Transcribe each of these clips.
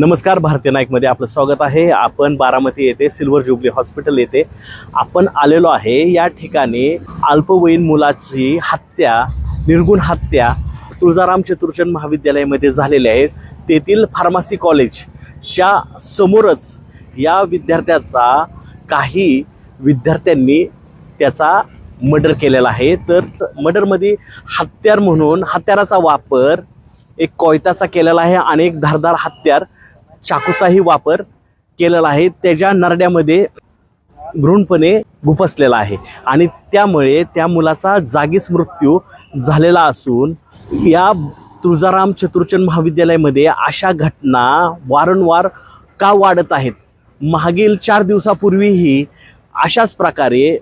नमस्कार भारतीय नाईकमध्ये आपलं स्वागत आहे. आपण बारामती येथे सिल्वर जुबली हॉस्पिटल येथे आपण आलेलो आहे. या ठिकाणी अल्पवयीन मुलाची हत्या निर्गुण हत्या तुळजाराम चतुर्चंद महाविद्यालयामध्ये झालेली आहे. तेथील फार्मसी कॉलेजच्या समोरच या विद्यार्थ्याचा काही विद्यार्थ्यांनी त्याचा मर्डर केलेला आहे. तर मर्डरमध्ये हत्यार म्हणून हत्याराचा वापर एक कोयताचा केलेला आहे आणि एक धारदार हत्यार चाकूचाही वापर केलेला आहे. त्याच्या नरड्यामध्ये भ्रूणपणे गुपसलेला आहे. आणि त्यामुळे त्या मुलाचा जागीच मृत्यू झालेला असून या तुळजाराम चतुर्चंद महाविद्यालयामध्ये अशा घटना वारंवार का वाढत आहेत? मागील चार दिवसापूर्वीही अशाच प्रकारे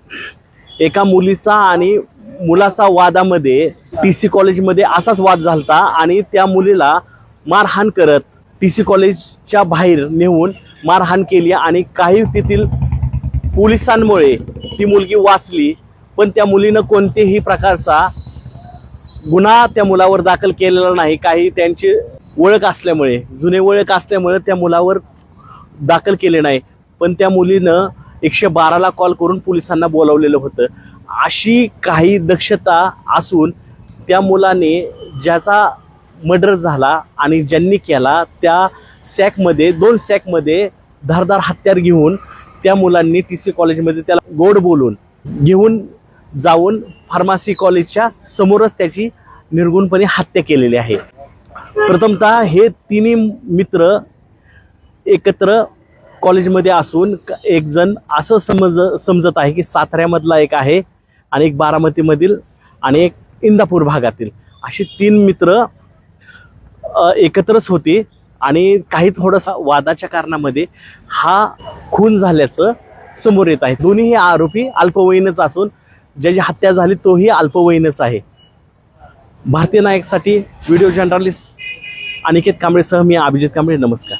एका मुलीचा आणि मुलाचा वादामध्ये टी सी कॉलेजमध्ये असाच वाद झालता आणि त्या मुलीला मारहाण करत टी सी कॉलेजच्या बाहेर नेऊन मारहाण केली आणि काही तेथील पोलिसांमुळे ती मुलगी वाचली. पण त्या मुलीनं कोणतेही प्रकारचा गुन्हा त्या मुलावर दाखल केलेला नाही. काही त्यांची ओळख असल्यामुळे जुने ओळख असल्यामुळे त्या मुलावर दाखल केले नाही. पण त्या मुलीनं एकशे बाराला कॉल करून पोलिसांना बोलावलेलं होतं. अशी काही दक्षता असून त्या मुलाने ज्याचा मर्डर झाला आणि ज्यांनी केला त्या सॅकमध्ये दोन सॅकमध्ये धारदार हत्यार घेऊन त्या मुलांनी टी सी कॉलेजमध्ये त्याला गोड बोलून घेऊन जाऊन फार्मसी कॉलेजच्या समोरच त्याची निर्गुणपणे हत्या केलेली आहे. प्रथमतः हे तिन्ही मित्र एकत्र कॉलेजमध्ये असून एकजण एक जण असं समज समजत आहे की साताऱ्यामधला एक आहे आणि एक बारामतीमधील आणि एक इंदापूर भागातील. अशी तीन मित्र एकत्रच होते आणि काही थोडासा वादाच्या कारणामध्ये हा खून झाल्याचं समोर येत आहे. दोन्हीही आरोपी अल्पवयीनच असून ज्याची हत्या झाली तोही अल्पवयीनच आहे. भारतीय नायकसाठी व्हिडिओ जर्नलिस्ट अनिकेत कांबळेसह मी अभिजित कांबळे. नमस्कार.